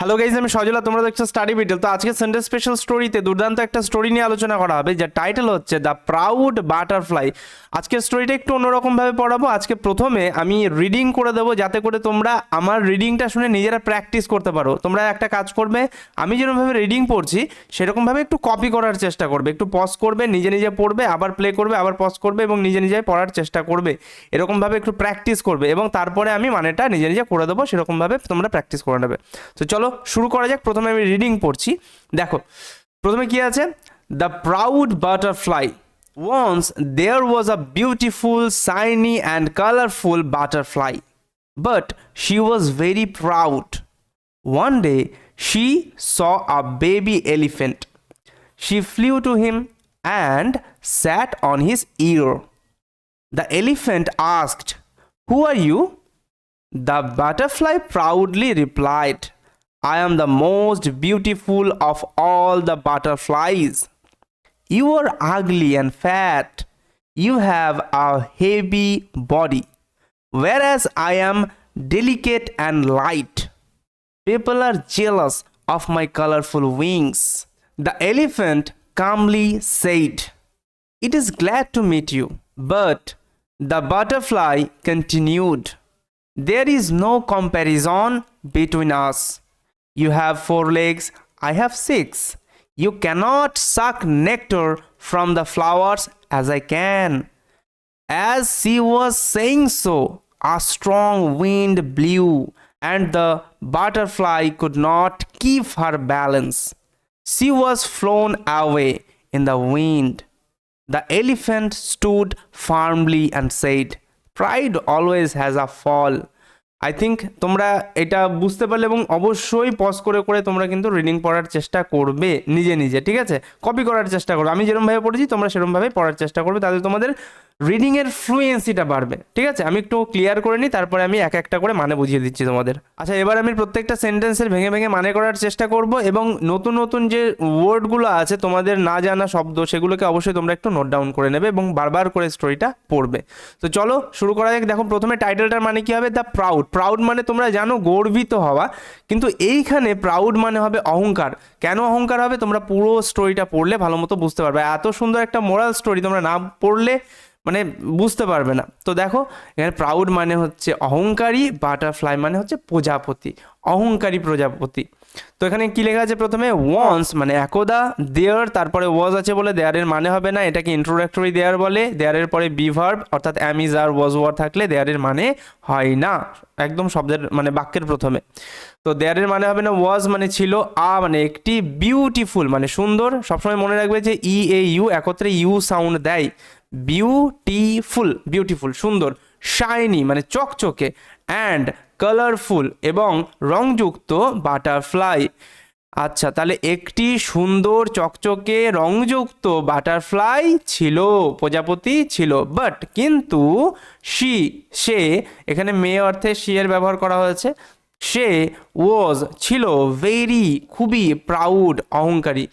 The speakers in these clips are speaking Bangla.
হ্যালো গাইজ আমি সজলা, তোমরা দেখছ স্টাডি ভিডিও তো আজকে সানডে স্পেশাল স্টোরিতে দুর্দান্ত একটা স্টোরি নিয়ে আলোচনা করা হবে, যার টাইটেল হচ্ছে দ্য প্রাউড বাটারফ্লাই আজকের স্টোরিটা একটু অন্যরকমভাবে পড়াবো। আজকে প্রথমে আমি রিডিং করে দেবো, যাতে করে তোমরা আমার রিডিংটা শুনে নিজেরা প্র্যাকটিস করতে পারো। তোমরা একটা কাজ করবে, আমি যেরকমভাবে রিডিং পড়ছি, সেরকমভাবে একটু কপি করার চেষ্টা করবে। একটু পজ করবে, নিজে নিজে পড়বে, আবার প্লে করবে, আবার পজ করবে এবং নিজে নিজে পড়ার চেষ্টা করবে। এরকমভাবে একটু প্র্যাকটিস করবে এবং তারপরে আমি মানেটা নিজে নিজে করে দেবো, সেরকমভাবে তোমরা প্র্যাকটিস করে নেবে। তো চলো শুরু করা যাক প্রথমে আমি রিডিং পড়ছি দেখো প্রথমে কি আছে the proud butterfly once there was a beautiful shiny and colourful butterfly but she was very proud One day, she saw a baby elephant. She flew to him and sat on his ear. The elephant asked, Who are you? The butterfly proudly replied, I am the most beautiful of all the butterflies. You are ugly and fat. You have a heavy body, whereas I am delicate and light. People are jealous of my colorful wings. The elephant calmly said, It is glad to meet you. But the butterfly continued, There is no comparison between us. You have four legs, I have six. You cannot suck nectar from the flowers as I can. As she was saying so, a strong wind blew, and the butterfly could not keep her balance. She was flown away in the wind. The elephant stood firmly and said, Pride always has a fall. I think তোমরা এটা বুঝতে পারলে এবং অবশ্যই পজ করে করে তোমরা কিন্তু রিডিং পড়ার চেষ্টা করবে নিজে নিজে, ঠিক আছে? কপি করার চেষ্টা করবে। আমি যেরমভাবে পড়েছি, তোমরা সেরকমভাবে পড়ার চেষ্টা করবে। তাহলে তোমাদের রিডিংয়ের ফ্লুয়েন্সিটা বাড়বে, ঠিক আছে? আমি একটু ক্লিয়ার করে নিই, তারপরে আমি এক একটা করে মানে বুঝিয়ে দিচ্ছি তোমাদের। আচ্ছা এবার আমি প্রত্যেকটা সেন্টেন্সের ভেঙে ভেঙে মানে করার চেষ্টা করব এবং নতুন নতুন যে ওয়ার্ডগুলো আছে, তোমাদের না জানা শব্দ, সেগুলোকে অবশ্যই তোমরা একটু নোট ডাউন করে নেবে এবং বারবার করে স্টোরিটা পড়বে। তো চলো, শুরু করা যাক। দেখো, প্রথমে টাইটেলটার মানে কি হবে? দ্য প্রাউড প্রাউড মানে তোমরা জানো গর্বিত হওয়া। কিন্তু এইখানে প্রাউড মানে হবে অহংকার। কেন অহংকার হবে? তোমরা পুরো স্টোরিটা পড়লে ভালো মতো বুঝতে পারবে। এত সুন্দর একটা মোরাল স্টোরি তোমরা না পড়লে মানে বুঝতে পারবে না। তো দেখো, এখানে প্রাউড মানে হচ্ছে অহংকারী বাটারফ্লাই মানে হচ্ছে প্রজাপতি। অহংকারী প্রজাপতি। তো এখানে কি লেখা আছে প্রথমে? ওয়ান্স মানে একদা দেয়ার তারপরে ওয়াজ আছে বলে দেয়ারের মানে হবে না, এটাকে ইন্ট্রোডাক্টরি দেয়ার বলে দেয়ারের পরে বিভার্ব অর্থাৎ অ্যামিজ আর ওয়াজ ওয়ার থাকলে দেয়ারের মানে হয় না। একদম শব্দের মানে বাক্যের প্রথমে। তো দেয়ারের মানে হবে না ওয়াজ মানে ছিল, আ মানে একটি বিউটিফুল মানে সুন্দর। সবসময় মনে রাখবে যে ই এ ইউ একত্রে ইউ সাউন্ড দেয়। বিউটিফুল বিউটিফুল সুন্দর শাইনি মানে চকচকে। অ্যান্ড কালারফুল এবং রংযুক্ত বাটারফ্লাই আচ্ছা তাহলে একটি সুন্দর চকচকে রংযুক্ত বাটারফ্লাই ছিল, প্রজাপতি ছিল বাট কিন্তু শি সে, এখানে মেয়ে অর্থে সি এর ব্যবহার করা হয়েছে, সে ওয়াজ ছিল ভেরি খুবই প্রাউড অহংকারী।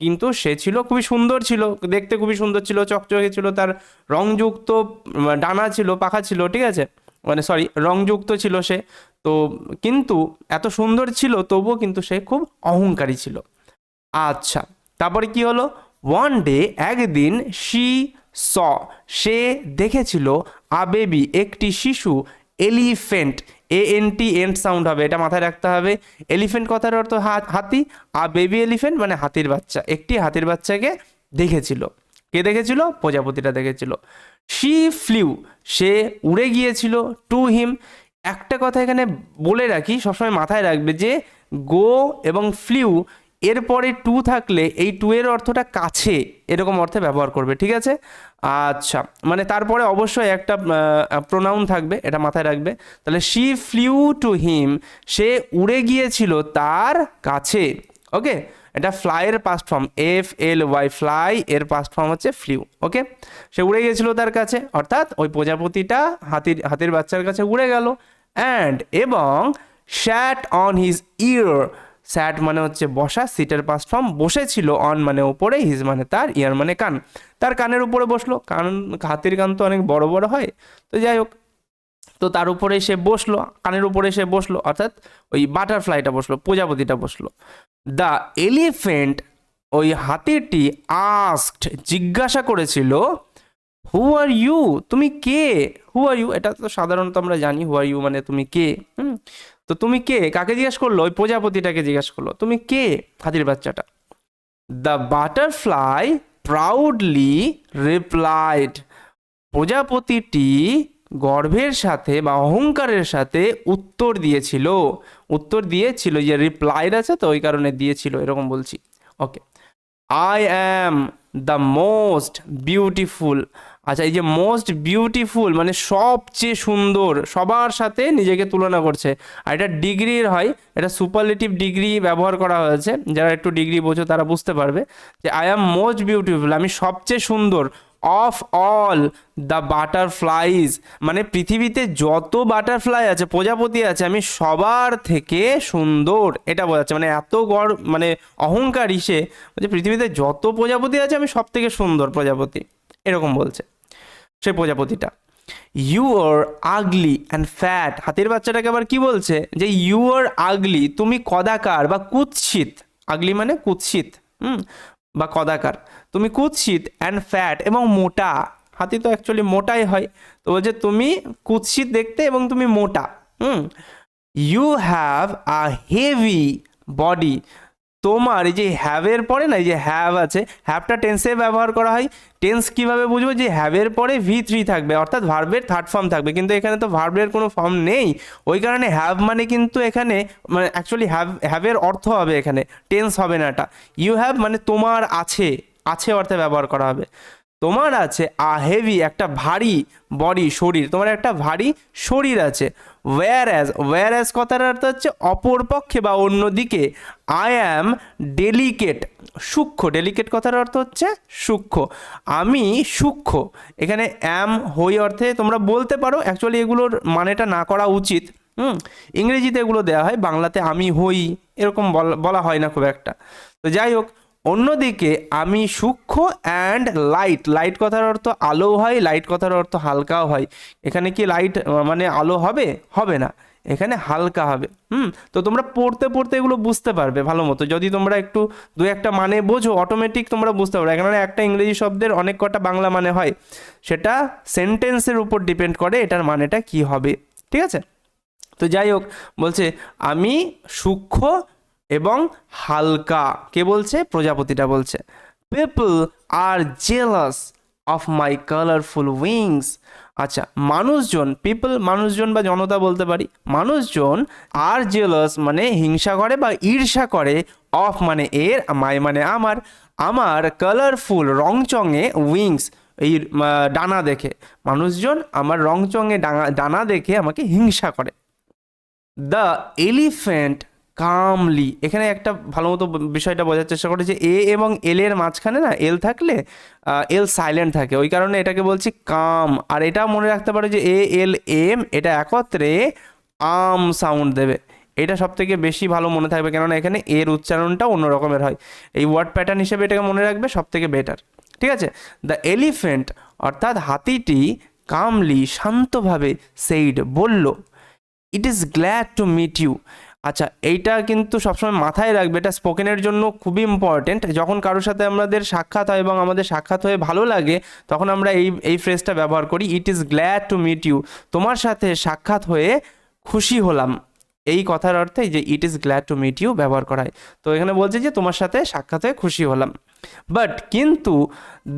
কিন্তু সে ছিল খুবই সুন্দর ছিল, দেখতে খুবই সুন্দর ছিল, চকচকে ছিল, তার রংযুক্ত ডানা ছিল, পাখা ছিল, ঠিক আছে? মানে সরি রংযুক্ত ছিল সে। তো কিন্তু এত সুন্দর ছিল, তবুও কিন্তু সে খুব অহংকারী ছিল। আচ্ছা তারপরে কি হলো? ওয়ান ডে একদিন শি স সে দেখেছিল আ বেবি একটি শিশু elephant E N T end sound হবে, এটা মাথায় রাখতে হবে। এলিফেন্ট কথার অর্থ হাতি আর বেবি এলিফেন্ট মানে হাতির বাচ্চা, একটি হাতির বাচ্চাকে দেখেছিল। কে দেখেছিল? প্রজাপতিটা দেখেছিল। শি ফ্লিউ সে উড়ে গিয়েছিল টু হিম একটা কথা এখানে বলে রাখি, সবসময় মাথায় রাখবে যে গো এবং ফ্লিউ এরপরে টু থাকলে এই টু এর অর্থটা কাছে এরকম অর্থে ব্যবহার করবে, ঠিক আছে? আচ্ছা মানে তারপরে অবশ্যই একটা প্রোনাউন থাকবে, এটা মাথায় রাখবে। তাহলে শি ফ্লিউ টু হিম সে উড়ে গিয়েছিল তার কাছে ওকে এটা ফ্লাইয়ের past form F L Y fly এর পাস্ট ফর্ম হচ্ছে ফ্লিউ ওকে সে উড়ে গিয়েছিল তার কাছে, অর্থাৎ ওই প্রজাপতিটা হাতির হাতির বাচ্চার কাছে উড়ে গেল। অ্যান্ড এবং sat on his ear sat মানে হচ্ছে বসা সিটের পাস্ট ফর্ম বসেছিল অন মানে ওপরে হিজ মানে তার ইয়ার মানে কান। তার কানের উপরে বসল, কান, হাতির কান তো অনেক বড় বড় হয়। তো যাই হোক তো তার উপরে সে বসল, কানের উপরে সে বসল, অর্থাৎ ওই বাটারফ্লাইটা বসল, প্রজাপতিটা বসল। দ্য এলিফেন্ট ওই হাতিটি আস্কড, জিজ্ঞাসা করেছিল হু আর ইউ তুমি কে? হু আর ইউ এটা তো সাধারণত আমরা জানি হু আর ইউ মানে তুমি কে? হুম? তো তুমি কে? কাকে জিজ্ঞেস করল? ওই প্রজাপতিটাকে জিজ্ঞেস করল, তুমি কে? হাতির বাচ্চাটা। দ্য বাটারফ্লাই প্রাউডলি রিপ্লাইড, প্রজাপতিটি গর্ভের সাথে বা অহংকারের সাথে উত্তর দিয়েছিল। উত্তর দিয়েছিল, যে রিপ্লাইড আছে তো, ওই কারণে দিয়েছিল, এরকম বলছি। Okay I am the most beautiful আচ্ছা এই যে মোস্ট বিউটিফুল মানে সবচেয়ে সুন্দর, সবার সাথে নিজেকে তুলনা করছে। আর এটা ডিগ্রির হয়, এটা সুপারলেটিভ ডিগ্রি ব্যবহার করা হয়েছে। যারা একটু ডিগ্রি বোঝো তারা বুঝতে পারবে যে আই অ্যাম মোস্ট বিউটিফুল আমি সবচেয়ে সুন্দর। অফ অল দ্য বাটারফ্লাইজ মানে পৃথিবীতে যত বাটারফ্লাই আছে, প্রজাপতি আছে, আমি সবার থেকে সুন্দর। এটা বোঝাচ্ছে। মানে এত গড় মানে অহংকারী সে যে পৃথিবীতে যত প্রজাপতি আছে, আমি সব থেকে সুন্দর প্রজাপতি। এরকম বলছে সে প্রজাপতিটা। You are ugly and fat হাতির বাচ্চাটাকে আবার কি বলছে? যে ইউ আর আগলি তুমি কদাকার বা কুৎসিত। আগলি মানে কুৎসিত, হুম? বা কদাকার। তুমি কুৎসিত অ্যান্ড ফ্যাট এবং মোটা। হাতি তো অ্যাকচুয়ালি মোটাই হয়। তো বলছে, তুমি কুৎসিত দেখতে এবং তুমি মোটা। হুম। You have a heavy body তোমার এই যে হ্যাভের পরে না, এই যে হ্যাভ আছে হ্যাভটা টেন্সে ব্যবহার করা হয়। টেন্স কীভাবে বুঝব? যে হ্যাভের পরে ভি থ্রি থাকবে, অর্থাৎ ভার্বের থার্ড ফর্ম থাকবে। কিন্তু এখানে তো ভার্বের কোনো ফর্ম নেই। ওই কারণে হ্যাভ মানে কিন্তু এখানে মানে অ্যাকচুয়ালি হ্যাভ হ্যাভের অর্থ হবে এখানে। টেন্স হবে না এটা। ইউ হ্যাভ মানে তোমার আছে। আছে অর্থে ব্যবহার করা হবে। তোমার আছে আ হেভি একটা ভারী বডি শরীর, তোমার একটা ভারী শরীর আছে। ওয়্যার অ্যাজ ওয়্যার অ্যাজ কথার অর্থ হচ্ছে অপর পক্ষে বা অন্যদিকে আই অ্যাম ডেলিকেট সূক্ষ্ম। ডেলিকেট কথার অর্থ হচ্ছে সূক্ষ্ম। আমি সূক্ষ্ম। এখানে অ্যাম হই অর্থে তোমরা বলতে পারো অ্যাকচুয়ালি এগুলোর মানেটা না করা উচিত। হুম, ইংরেজিতে এগুলো দেওয়া হয়, বাংলাতে আমি হই, এরকম বলা- বলা হয় না খুব একটা। তো যাই হোক অন্যদিকে আমি সূক্ষ্ম অ্যান্ড লাইট লাইট কথার অর্থ আলো হয় লাইট কথার অর্থ হালকাও হয়। এখানে কি লাইট মানে আলো হবে? হবে না। এখানে হালকা হবে। হুম? তো তোমরা পড়তে পড়তে এগুলো বুঝতে পারবে ভালো মতো। যদি তোমরা একটু দু একটা মানে বোঝো অটোমেটিক তোমরা বুঝতে পারবে। এখানে একটা ইংরেজি শব্দের অনেক কটা বাংলা মানে হয়। সেটা সেন্টেন্সের উপর ডিপেন্ড করে এটার মানেটা কি হবে। ঠিক আছে? তো যাই হোক, বলছে, আমি সূক্ষ্ম এবং হালকা। কে বলছে? প্রজাপতিটা বলছে। People are jealous of my colourful wings আচ্ছা মানুষজন পিপল মানুষজন বা জনতা বলতে পারি, মানুষজন আর জেলাস মানে হিংসা করে বা ঈর্ষা করে অফ মানে এর মাই মানে আমার। আমার কালারফুল রংচঙে উইংস এই ডানা দেখে। মানুষজন আমার রংচঙে ডানা ডানা দেখে আমাকে হিংসা করে। দ্য এলিফ্যান্ট কামলি এখানে একটা ভালো মতো বিষয়টা বোঝার চেষ্টা করে যে এ এবং এল এর মাঝখানে না এল থাকলে এল সাইলেন্ট থাকে। ওই কারণে এটাকে বলছি কাম আর এটা মনে রাখতে পারো যে এ এল এম এটা একত্রে আম সাউন্ড দেবে। এটা সব থেকে বেশি ভালো মনে থাকবে কেননা এখানে এর উচ্চারণটা অন্য রকমের হয়। এই ওয়ার্ড প্যাটার্ন হিসেবে এটাকে মনে রাখবে সব থেকে বেটার ঠিক আছে? দ্য এলিফ্যান্ট অর্থাৎ হাতিটি কামলি শান্তভাবে সেইড বলল it is glad to meet you আচ্ছা এইটা কিন্তু সবসময় মাথায় রাখবে, এটা স্পোকেনের জন্য খুবই ইম্পর্টেন্ট যখন কারোর সাথে আমাদের সাক্ষাৎ হয় এবং আমাদের সাক্ষাৎ হয়ে ভালো লাগে, তখন আমরা এই এই ফ্রেজটা ব্যবহার করি it is glad to meet you তোমার সাথে সাক্ষাৎ হয়ে খুশি হলাম। এই কথার অর্থে যে it is glad to meet you ব্যবহার করা হয়। তো এখানে বলছে যে, তোমার সাথে সাক্ষাৎ হয়ে খুশি হলাম। বাট কিন্তু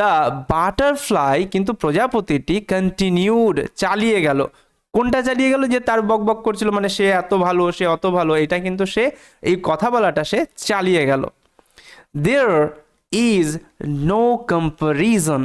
দ্য বাটারফ্লাই কিন্তু প্রজাপতিটি কন্টিনিউড চালিয়ে গেল। কোনটা চালিয়ে গেল যে তার বক বক করছিল? মানে সে এত ভালো, সে অত ভালো, এটা কিন্তু সে এই কথা বলাটা সে চালিয়ে গেল। দেয়ার ইজ নো কম্পারিজন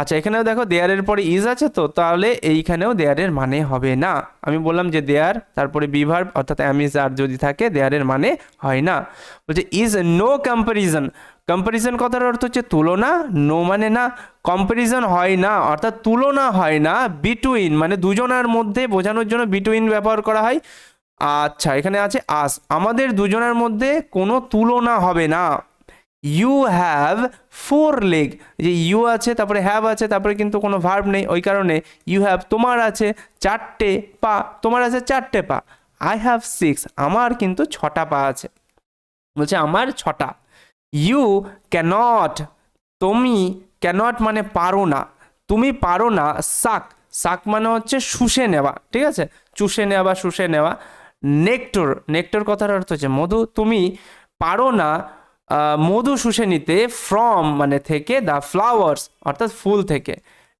আচ্ছা এখানেও দেখো দেয়ারের পরে ইজ আছে তো, তাহলে এইখানেও দেয়ারের মানে হবে না। আমি বললাম যে দেয়ার তারপরে বিভার অর্থাৎ অ্যামিজ আর যদি থাকে দেয়ারের মানে হয় না। বলছে ইজ নো কম্পারিজন কম্পারিজন কথার অর্থ হচ্ছে তুলনা নো মানে না কম্পারিজন হয় না, অর্থাৎ তুলনা হয় না বিটুইন মানে দুজনার মধ্যে বোঝানোর জন্য বিটুইন ব্যবহার করা হয়। আচ্ছা এখানে আছে আস আমাদের দুজনের মধ্যে কোনো তুলনা হবে না। ইউ হ্যাভ ফোর লেগ যে ইউ আছে, তারপরে হ্যাভ আছে, তারপরে কিন্তু কোনো ভার্ব নেই, ওই কারণে ইউ হ্যাভ তোমার আছে চারটে পা, তোমার আছে চারটে পা। আই হ্যাভ সিক্স আমার কিন্তু ছটা পা আছে। বলছে, আমার ছটা। ইউ ক্যানট তুমি ক্যানট মানে পারো না, তুমি পারো না সাক সাক মানে হচ্ছে শুষে নেওয়া, ঠিক আছে? চুষে নেওয়া বা শুষে নেওয়া। নেকটর নেকটর কথার অর্থ হচ্ছে মধু। তুমি পারো না মধু শুষে নিতে ফ্রম মানে থেকে দ্য ফ্লাওয়ার্স অর্থাৎ ফুল থেকে।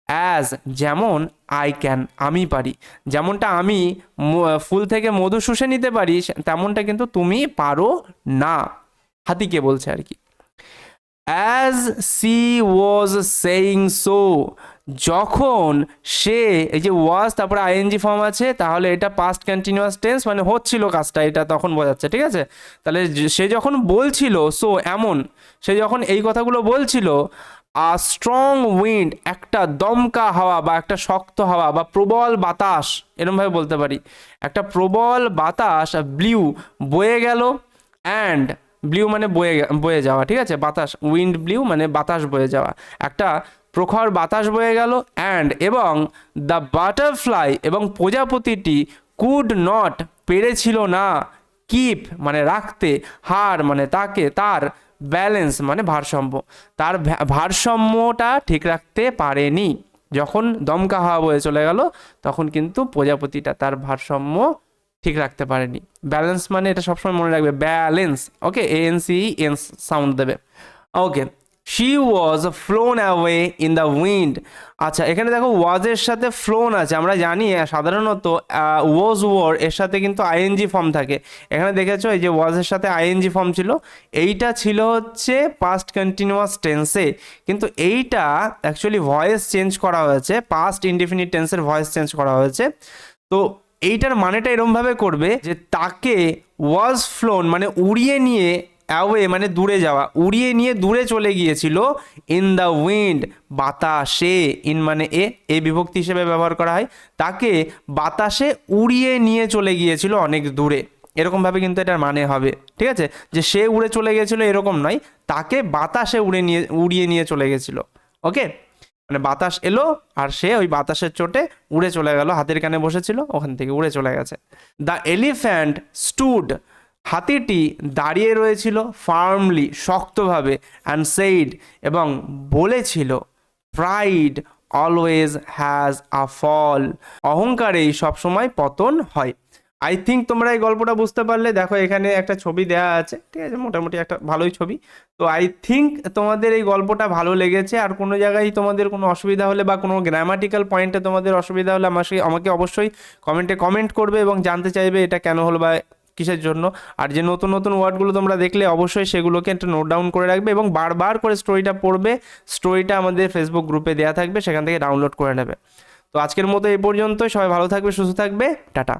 অ্যাজ যেমন আই ক্যান আমি পারি। যেমনটা আমি ফুল থেকে মধু শুষে নিতে পারি তেমনটা কিন্তু তুমি পারো না। হাতিকে বলছে আর কি? As she was saying so যখন সে, এই যে ওয়াজ তারপরে আইএনজি ফর্ম আছে, তাহলে এটা পাস্ট কন্টিনিউয়াস টেন্স মানে হচ্ছিল কাজটা, এটা তখন বোঝাচ্ছে, ঠিক আছে? তাহলে সে যখন বলছিল সো এমন, সে যখন এই কথাগুলো বলছিল আ স্ট্রং উইন্ড একটা দমকা হাওয়া বা একটা শক্ত হাওয়া বা প্রবল বাতাস, এরমভাবে বলতে পারি, একটা প্রবল বাতাস ব্লিউ বয়ে গেল অ্যান্ড ব্লিউ মানে বয়ে বয়ে যাওয়া, ঠিক আছে? বাতাস উইন্ড ব্লিউ মানে বাতাস বয়ে যাওয়া। একটা প্রখর বাতাস বয়ে গেল অ্যান্ড এবং দ্য বাটারফ্লাই এবং প্রজাপতিটি কুড নট পেরেছিল না। কিপ মানে রাখতে, হার মানে তাকে, তার ব্যালেন্স মানে ভারসাম্য। তার ভারসাম্যটা ঠিক রাখতে পারেনি। যখন দমকা হাওয়া বয়ে চলে গেল, তখন কিন্তু প্রজাপতিটা তার ভারসাম্য ঠিক রাখতে পারেনি। ব্যালেন্স মানে এটা সবসময় মনে রাখবে balance okay A N C N sound দেবে। Okay she was flown away in the wind আচ্ছা এখানে দেখো ওয়াজের সাথে ফ্লোন আছে, আমরা জানি সাধারণত ওয়াজ ওয়ার এর সাথে কিন্তু আইএনজি ফর্ম থাকে। এখানে দেখেছ, এই যে ওয়াজের সাথে আইএনজি ফর্ম ছিল, এইটা ছিল হচ্ছে পাস্ট কন্টিনিউয়াস টেন্সে কিন্তু এইটা অ্যাকচুয়ালি ভয়েস চেঞ্জ করা হয়েছে পাস্ট ইনডিফিনিট টেন্সের ভয়েস চেঞ্জ করা হয়েছে। তো এইটার মানেটা এরমভাবে করবে যে তাকে ওয়াজ ফ্লোন মানে উড়িয়ে নিয়ে অ্যাওয়ে মানে দূরে যাওয়া, উড়িয়ে নিয়ে দূরে চলে গিয়েছিল ইন দ্য উইন্ড বাতাসে ইন মানে এ এ বিভক্তি হিসেবে ব্যবহার করা হয়, তাকে বাতাসে উড়িয়ে নিয়ে চলে গিয়েছিল অনেক দূরে। এরকমভাবে কিন্তু এটার মানে হবে, ঠিক আছে? যে সে উড়ে চলে গেছিল এরকম নয়, তাকে বাতাসে উড়ে নিয়ে, উড়িয়ে নিয়ে চলে গেছিল ওকে মানে বাতাস এলো আর সে ওই বাতাসের চোটে উড়ে চলে গেল, হাতির কানে বসেছিল, ওখান থেকে উড়ে চলে গেছে। দ্য এলিফ্যান্ট স্টুড হাতিটি দাঁড়িয়ে রয়েছিল ফার্মলি শক্তভাবে অ্যান্ড সেইড এবং বলেছিল pride always has a fall অহংকারেই সবসময় পতন হয়। আই থিঙ্ক তোমরা এই গল্পটা বুঝতে পারলে। দেখো, এখানে একটা ছবি দেওয়া আছে। ঠিক আছে, মোটামুটি একটা ভালোই ছবি। তো আই থিঙ্ক তোমাদের এই গল্পটা ভালো লেগেছে। আর কোনো জায়গায় তোমাদের কোনো অসুবিধা হলে বা কোনো গ্রামাটিক্যাল পয়েন্টে তোমাদের অসুবিধা হলে আমাকে আমাকে অবশ্যই কমেন্টে কমেন্ট করবে এবং জানতে চাইবে এটা কেন হলো বা কিসের জন্য। আর যে নতুন নতুন ওয়ার্ডগুলো তোমরা দেখলে অবশ্যই সেগুলোকে একটা নোট ডাউন করে রাখবে এবং বারবার করে স্টোরিটা পড়বে। স্টোরিটা আমাদের ফেসবুক গ্রুপে দেওয়া থাকবে, সেখান থেকে ডাউনলোড করে নেবে। তো আজকের মতো এই পর্যন্তই। সবাই ভালো থাকবে, সুস্থ থাকবে। টাটা।